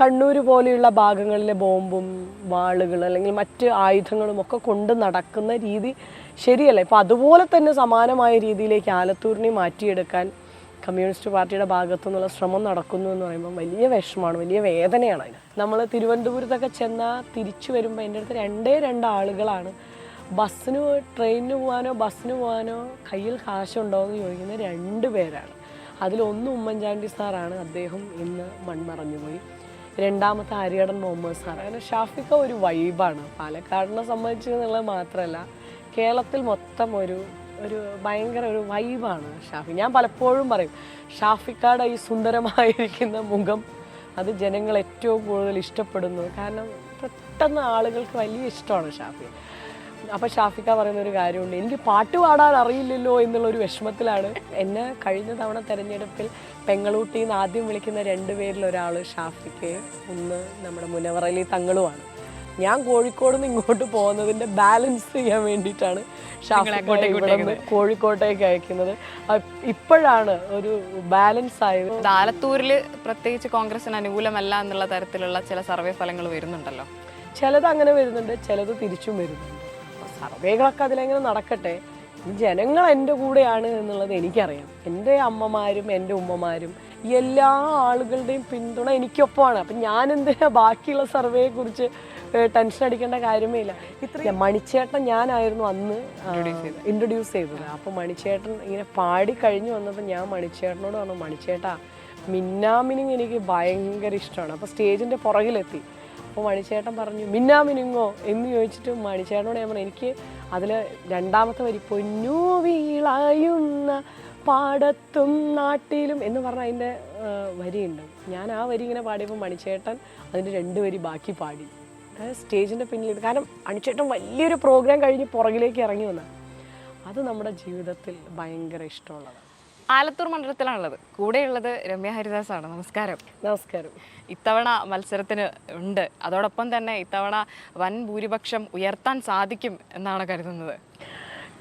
കണ്ണൂർ പോലെയുള്ള ഭാഗങ്ങളിലെ ബോംബും വാളുകൾ അല്ലെങ്കിൽ മറ്റ് ആയുധങ്ങളും ഒക്കെ കൊണ്ട് നടക്കുന്ന രീതി ശരിയല്ല? ഇപ്പം അതുപോലെ തന്നെ സമാനമായ രീതിയിലേക്ക് ആലത്തൂരിനെ മാറ്റിയെടുക്കാൻ കമ്മ്യൂണിസ്റ്റ് പാർട്ടിയുടെ ഭാഗത്തു നിന്നുള്ള ശ്രമം നടക്കുന്നു എന്ന് പറയുമ്പോൾ വലിയ വിഷമമാണ് വലിയ വേദനയാണ് അതിന്. നമ്മൾ തിരുവനന്തപുരത്തൊക്കെ ചെന്നാൽ തിരിച്ചു വരുമ്പോൾ എന്റെ അടുത്ത് രണ്ടേ രണ്ട് ആളുകളാണ്. ബസ്സിന് ട്രെയിനിന് പോകാനോ ബസ്സിന് പോകാനോ കയ്യിൽ കാശുണ്ടോ എന്ന് ചോദിക്കുന്ന രണ്ട് പേരാണ്. അതിലൊന്ന് ഉമ്മൻചാണ്ടി സാറാണ് അദ്ദേഹം ഇന്ന് മൺമറഞ്ഞു പോയി. രണ്ടാമത്തെ ആര്യാടൻ മുഹമ്മദ് സാർ. അങ്ങനെ ഷാഫിക്ക ഒരു വൈബാണ് പാലക്കാടിനെ സംബന്ധിച്ച് എന്നുള്ളത് മാത്രമല്ല കേരളത്തിൽ മൊത്തം ഒരു ഒരു ഭയങ്കര ഒരു വൈബാണ് ഷാഫി. ഞാൻ പലപ്പോഴും പറയും ഷാഫിക്കാട് ഈ സുന്ദരമായിരിക്കുന്ന മുഖം അത് ജനങ്ങൾ ഏറ്റവും കൂടുതൽ ഇഷ്ടപ്പെടുന്നു കാരണം പെട്ടെന്ന് ആളുകൾക്ക് വലിയ ഇഷ്ടമാണ് ഷാഫി. അപ്പോൾ ഷാഫിക്ക പറയുന്ന ഒരു കാര്യമുണ്ട്. എനിക്ക് പാട്ട് പാടാൻ അറിയില്ലല്ലോ എന്നുള്ള ഒരു വിഷമത്തിലാണ്. എന്നെ കഴിഞ്ഞ തവണ തെരഞ്ഞെടുപ്പിൽ പെങ്ങളൂട്ടിയിൽ നിന്ന് ആദ്യം വിളിക്കുന്ന രണ്ട് പേരിൽ ഒരാൾ ഷാഫിക്ക് ഒന്ന് നമ്മുടെ മുനവറലി തങ്ങളുമാണ്. ഞാൻ കോഴിക്കോട് നിന്ന് ഇങ്ങോട്ട് പോകുന്നതിന്റെ ബാലൻസ് ചെയ്യാൻ വേണ്ടിയിട്ടാണ് ഷാഫിക്കോട്ടെ ഇവിടെ നിന്ന് കോഴിക്കോട്ടേക്ക് അയക്കുന്നത്. ഇപ്പോഴാണ് ഒരു ബാലൻസ് ആയത്. ആലത്തൂരിൽ പ്രത്യേകിച്ച് കോൺഗ്രസിന് അനുകൂലമല്ല എന്നുള്ള തരത്തിലുള്ള ചില സർവേ ഫലങ്ങൾ വരുന്നുണ്ടല്ലോ. ചിലത് അങ്ങനെ വരുന്നുണ്ട് ചിലത് തിരിച്ചും വരുന്നുണ്ട്. സർവേകളൊക്കെ അതിലെങ്ങനെ നടക്കട്ടെ? ജനങ്ങൾ എന്റെ കൂടെയാണ് എന്നുള്ളത് എനിക്കറിയാം. എന്റെ അമ്മമാരും എന്റെ ഉമ്മമാരും എല്ലാ ആളുകളുടെയും പിന്തുണ എനിക്കൊപ്പമാണ്. അപ്പം ഞാൻ എന്തിനാ ബാക്കിയുള്ള സർവേയെക്കുറിച്ച് ടെൻഷൻ അടിക്കേണ്ട കാര്യമേ ഇല്ല ഇത്ര മണിച്ചേട്ടൻ ഞാനായിരുന്നു അന്ന് ഇൻട്രൊഡ്യൂസ് ചെയ്തത്. അപ്പോൾ മണിച്ചേട്ടൻ ഇങ്ങനെ പാടി കഴിഞ്ഞു വന്നപ്പോൾ ഞാൻ മണിച്ചേട്ടനോട് പറഞ്ഞു മണിച്ചേട്ടാ മിന്നാമിനിങ് എനിക്ക് ഭയങ്കര ഇഷ്ടമാണ്. അപ്പോൾ സ്റ്റേജിന്റെ പുറകിലെത്തി. അപ്പോൾ മണിച്ചേട്ടൻ പറഞ്ഞു മിന്നാമിനുങ്ങോ എന്ന് ചോദിച്ചിട്ട് മണിച്ചേട്ടനോട് ഞാൻ പറഞ്ഞു എനിക്ക് അതിൽ രണ്ടാമത്തെ വരി പൊന്നു വീളായുന്ന പാടത്തും നാട്ടിലും എന്ന് പറഞ്ഞ അതിന്റെ വരിയുണ്ട്. ഞാൻ ആ വരി ഇങ്ങനെ പാടിയപ്പോൾ മണിച്ചേട്ടൻ അതിന്റെ രണ്ട് വരി ബാക്കി പാടി. സ്റ്റേജിന്റെ പിന്നിൽ കാരണം മണിച്ചേട്ടൻ വലിയൊരു പ്രോഗ്രാം കഴിഞ്ഞ് പുറകിലേക്ക് ഇറങ്ങി വന്ന. അത് നമ്മുടെ ജീവിതത്തിൽ ഭയങ്കര ഇഷ്ടമുള്ളതാണ്. ആലത്തൂർ മണ്ഡലത്തിലാണുള്ളത്. കൂടെയുള്ളത് രമ്യ ഹരിദാസ് ആണ് നമസ്കാരം. നമസ്കാരം. ഇത്തവണ മത്സരത്തിന് ഉണ്ട്. അതോടൊപ്പം തന്നെ ഇത്തവണ വൻ ഭൂരിപക്ഷം ഉയർത്താൻ സാധിക്കും എന്നാണ് കരുതുന്നത്.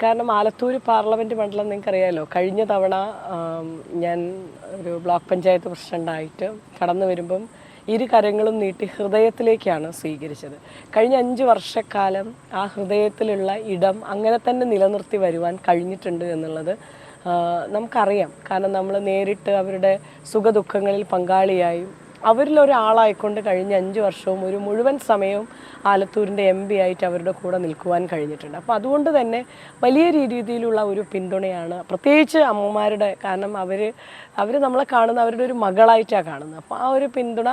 കാരണം ആലത്തൂർ പാർലമെന്റ് മണ്ഡലം നിങ്ങൾക്ക് നിങ്ങൾക്കറിയാമല്ലോ കഴിഞ്ഞ തവണ ഞാൻ ഒരു ബ്ലോക്ക് പഞ്ചായത്ത് പ്രസിഡന്റായിട്ട് കടന്നു വരുമ്പം ഇരു കരങ്ങളും നീട്ടി ഹൃദയത്തിലേക്കാണ് സ്വീകരിച്ചത്. കഴിഞ്ഞ അഞ്ച് വർഷക്കാലം ആ ഹൃദയത്തിലുള്ള ഇടം അങ്ങനെ തന്നെ നിലനിർത്തി വരുവാൻ കഴിഞ്ഞിട്ടുണ്ട് എന്നുള്ളത് നമുക്കറിയാം. കാരണം നമ്മൾ നേരിട്ട് അവരുടെ സുഖദുഃഖങ്ങളിൽ പങ്കാളിയായും. അവരിൽ ഒരാളായിക്കൊണ്ട് കഴിഞ്ഞ അഞ്ച് വർഷവും ഒരു മുഴുവൻ സമയവും ആലത്തൂരിന്റെ എം പി ആയിട്ട് അവരുടെ കൂടെ നിൽക്കുവാൻ കഴിഞ്ഞിട്ടുണ്ട്. അപ്പോൾ അതുകൊണ്ട് തന്നെ വലിയ രീതിയിലുള്ള ഒരു പിന്തുണയാണ് പ്രത്യേകിച്ച് അമ്മമാരുടെ കാരണം അവർ അവർ നമ്മളെ കാണുന്ന അവരുടെ ഒരു മകളായിട്ടാണ് കാണുന്നത്. അപ്പോൾ ആ ഒരു പിന്തുണ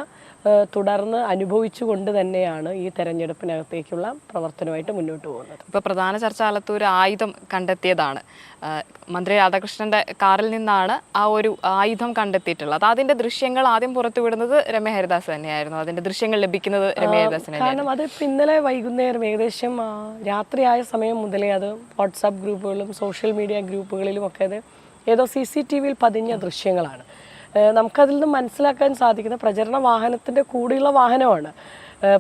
തുടർന്ന് അനുഭവിച്ചുകൊണ്ട് തന്നെയാണ് ഈ തെരഞ്ഞെടുപ്പിനകത്തേക്കുള്ള പ്രവർത്തനമായിട്ട് മുന്നോട്ട് പോകുന്നത്. ഇപ്പോൾ പ്രധാന ചർച്ച ആലത്തൂർ ആയുധം കണ്ടെത്തിയതാണ്. മന്ത്രി രാധാകൃഷ്ണന്റെ കാറിൽ നിന്നാണ് ആ ഒരു ആയുധം കണ്ടെത്തിയിട്ടുള്ളത്. അതിന്റെ ദൃശ്യങ്ങൾ ആദ്യം പുറത്തുവിടുന്നത് രമേ ഹരിദാസ് തന്നെയായിരുന്നു. അതിന്റെ ദൃശ്യങ്ങൾ ലഭിക്കുന്നത് രമേ ഹരിദാസിനെ കാരണം അത് ഇന്നലെ വൈകുന്നേരം ഏകദേശം രാത്രിയായ സമയം മുതലേ അത് വാട്സാപ്പ് ഗ്രൂപ്പുകളിലും സോഷ്യൽ മീഡിയ ഗ്രൂപ്പുകളിലും ഒക്കെ അത് ഏതോ സി സി ടി വിയിൽ പതിഞ്ഞ ദൃശ്യങ്ങളാണ്. നമുക്കതിൽ നിന്ന് മനസ്സിലാക്കാൻ സാധിക്കുന്ന പ്രചരണ വാഹനത്തിന്റെ കൂടെയുള്ള വാഹനമാണ്.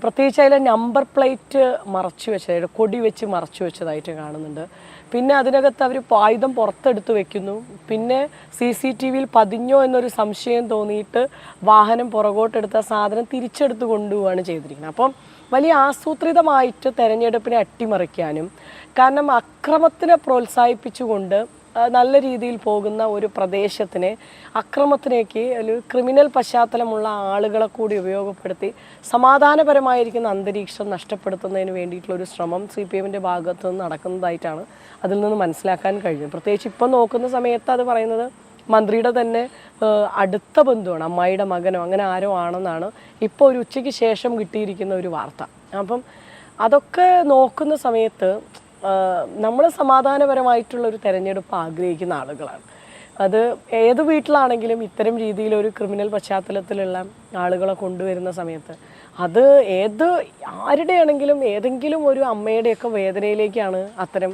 പ്രത്യേകിച്ച് അതിലെ നമ്പർ പ്ലേറ്റ് മറച്ചു വെച്ചതായിട്ട് കൊടി വെച്ച് മറച്ചു വെച്ചതായിട്ട് കാണുന്നുണ്ട്. പിന്നെ അതിനകത്ത് അവർ ആയുധം പുറത്തെടുത്ത് വെക്കുന്നു. പിന്നെ സി സി ടി വിയിൽ പതിഞ്ഞോ എന്നൊരു സംശയം തോന്നിയിട്ട് വാഹനം പുറകോട്ടെടുത്ത സാധനം തിരിച്ചെടുത്ത് കൊണ്ടുപോവുകയാണ് ചെയ്തിരിക്കുന്നത്. അപ്പം വലിയ ആസൂത്രിതമായിട്ട് തെരഞ്ഞെടുപ്പിനെ അട്ടിമറിക്കാനും കാരണം അക്രമത്തിനെ പ്രോത്സാഹിപ്പിച്ചുകൊണ്ട് നല്ല രീതിയിൽ പോകുന്ന ഒരു പ്രദേശത്തിനെ അക്രമത്തിലേക്ക് ഒരു ക്രിമിനൽ പശ്ചാത്തലമുള്ള ആളുകളെ കൂടി ഉപയോഗപ്പെടുത്തി സമാധാനപരമായിരിക്കുന്ന അന്തരീക്ഷം നഷ്ടപ്പെടുത്തുന്നതിന് വേണ്ടിയിട്ടുള്ള ഒരു ശ്രമം സി പി എമ്മിന്റെ ഭാഗത്ത് നിന്ന് നടക്കുന്നതായിട്ടാണ് അതിൽ നിന്ന് മനസ്സിലാക്കാൻ കഴിഞ്ഞത്. പ്രത്യേകിച്ച് ഇപ്പം നോക്കുന്ന സമയത്ത് അത് പറയുന്നത് മന്ത്രിയുടെ തന്നെ അടുത്ത ബന്ധുവാണ് അമ്മായിയുടെ മകനോ അങ്ങനെ ആരോ ആണെന്നാണ് ഇപ്പോൾ ഒരു ഉച്ചയ്ക്ക് ശേഷം കിട്ടിയിരിക്കുന്ന ഒരു വാർത്ത. അപ്പം അതൊക്കെ നോക്കുന്ന സമയത്ത് നമ്മൾ സമാധാനപരമായിട്ടുള്ള ഒരു തെരഞ്ഞെടുപ്പ് ആഗ്രഹിക്കുന്ന ആളുകളാണ്. അത് ഏത് വീട്ടിലാണെങ്കിലും ഇത്തരം രീതിയിലൊരു ക്രിമിനൽ പശ്ചാത്തലത്തിലുള്ള ആളുകളെ കൊണ്ടുവരുന്ന സമയത്ത് അത് ഏത് ആരുടെയാണെങ്കിലും ഏതെങ്കിലും ഒരു അമ്മയുടെയൊക്കെ വേദനയിലേക്കാണ് അത്തരം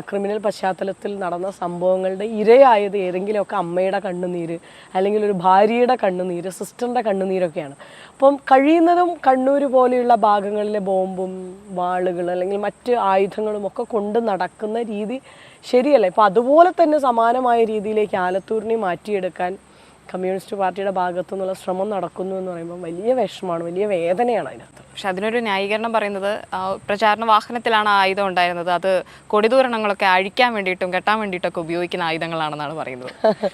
ക്രിമിനൽ പശ്ചാത്തലത്തിൽ നടന്ന സംഭവങ്ങളുടെ ഇരയായത് ഏതെങ്കിലുമൊക്കെ അമ്മയുടെ കണ്ണുനീര് അല്ലെങ്കിൽ ഒരു ഭാര്യയുടെ കണ്ണുനീര് സിസ്റ്ററിന്റെ കണ്ണുനീരൊക്കെയാണ്. അപ്പം കഴിയുന്നതും കണ്ണൂർ പോലെയുള്ള ഭാഗങ്ങളിലെ ബോംബും വാളുകൾ അല്ലെങ്കിൽ മറ്റ് ആയുധങ്ങളും ഒക്കെ കൊണ്ട് നടക്കുന്ന രീതി ശരിയല്ല. ഇപ്പം അതുപോലെ തന്നെ സമാനമായ രീതിയിലേക്ക് ആലത്തൂരിനെ മാറ്റിയെടുക്കാൻ കമ്മ്യൂണിസ്റ്റ് പാർട്ടിയുടെ ഭാഗത്തു നിന്നുള്ള ശ്രമം നടക്കുന്നു എന്ന് പറയുമ്പോൾ വലിയ വിഷമമാണ് വലിയ വേദനയാണ് അതിനകത്ത്. പക്ഷെ അതിനൊരു ന്യായീകരണം പറയുന്നത് പ്രചാരണ വാഹനത്തിലാണ് ആയുധം ഉണ്ടായിരുന്നത്. അത് കൊടിദൂരണങ്ങളൊക്കെ അഴിക്കാൻ വേണ്ടിയിട്ടും കെട്ടാൻ വേണ്ടിയിട്ടൊക്കെ ഉപയോഗിക്കുന്ന ആയുധങ്ങളാണെന്നാണ് പറയുന്നത്.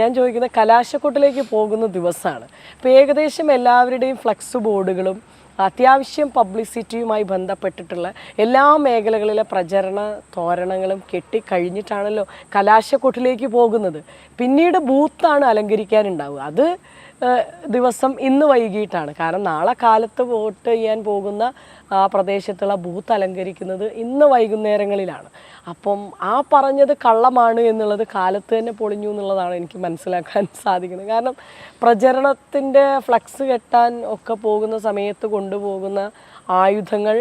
ഞാൻ ചോദിക്കുന്നത് കലാശക്കൂട്ടിലേക്ക് പോകുന്ന ദിവസമാണ്. ഇപ്പോൾ ഏകദേശം എല്ലാവരുടെയും ഫ്ലക്സ് ബോർഡുകളും അത്യാവശ്യം പബ്ലിസിറ്റിയുമായി ബന്ധപ്പെട്ടിട്ടുള്ള എല്ലാ മേഖലകളിലെ പ്രചരണ തോരണങ്ങളും കെട്ടിക്കഴിഞ്ഞിട്ടാണല്ലോ കലാശക്കൂട്ടിലേക്ക് പോകുന്നത്. പിന്നീട് ബൂത്താണ് അലങ്കരിക്കാനുണ്ടാവുക. അത് ദിവസം ഇന്ന് വൈകിട്ടാണ്. കാരണം നാളെ കാലത്ത് വോട്ട് ചെയ്യാൻ പോകുന്ന ആ പ്രദേശത്തുള്ള ബൂത്ത് അലങ്കരിക്കുന്നത് ഇന്ന് വൈകുന്നേരങ്ങളിലാണ്. അപ്പം ആ പറഞ്ഞത് കള്ളമാണ് എന്നുള്ളത് കാലത്ത് തന്നെ പൊളിഞ്ഞു എന്നുള്ളതാണ് എനിക്ക് മനസ്സിലാക്കാൻ സാധിക്കുന്നത്. കാരണം പ്രചരണത്തിന്റെ ഫ്ലക്സ് കെട്ടാൻ ഒക്കെ പോകുന്ന സമയത്ത് കൊണ്ടുപോകുന്ന ആയുധങ്ങൾ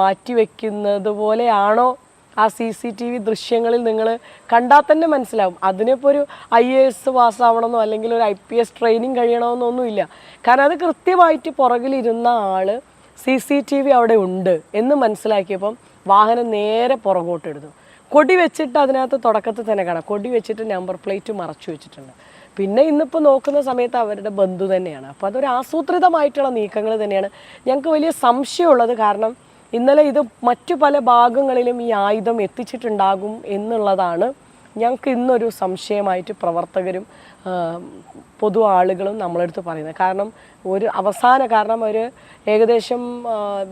മാറ്റിവെക്കുന്നത് പോലെയാണോ ആ സി സി ടി വി ദൃശ്യങ്ങളിൽ നിങ്ങൾ കണ്ടാൽ തന്നെ മനസ്സിലാവും. അതിനിപ്പോൾ ഒരു ഐ എ എസ് പാസ്സാവണമെന്നോ അല്ലെങ്കിൽ ഒരു ഐ പി എസ് ട്രെയിനിങ് കഴിയണമെന്നൊന്നുമില്ല. കാരണം അത് കൃത്യമായിട്ട് പുറകിലിരുന്ന ആൾ സി സി ടി വി അവിടെ ഉണ്ട് എന്ന് മനസ്സിലാക്കിയപ്പം വാഹനം നേരെ പുറകോട്ടെടുത്തു കൊടി വെച്ചിട്ട് അതിനകത്ത് തുടക്കത്തിൽ തന്നെ കാണാം. കൊടി വെച്ചിട്ട് നമ്പർ പ്ലേറ്റ് മറച്ചു വെച്ചിട്ടുണ്ട്. പിന്നെ ഇന്നിപ്പോൾ നോക്കുന്ന സമയത്ത് അവരുടെ ബന്ധു തന്നെയാണ്. അപ്പോൾ അതൊരു ആസൂത്രിതമായിട്ടുള്ള നീക്കങ്ങൾ തന്നെയാണ്. ഞങ്ങൾക്ക് വലിയ സംശയമുള്ളത് കാരണം ഇന്നലെ ഇത് മറ്റു പല ഭാഗങ്ങളിലും ഈ ആയുധം എത്തിച്ചിട്ടുണ്ടാകും എന്നുള്ളതാണ് ഞങ്ങൾക്ക് ഇന്നൊരു സംശയമായിട്ട് പ്രവർത്തകരും പൊതു ആളുകളും നമ്മളെടുത്ത് പറയുന്നത്. കാരണം ഒരു അവസാന കാരണം ഒരു ഏകദേശം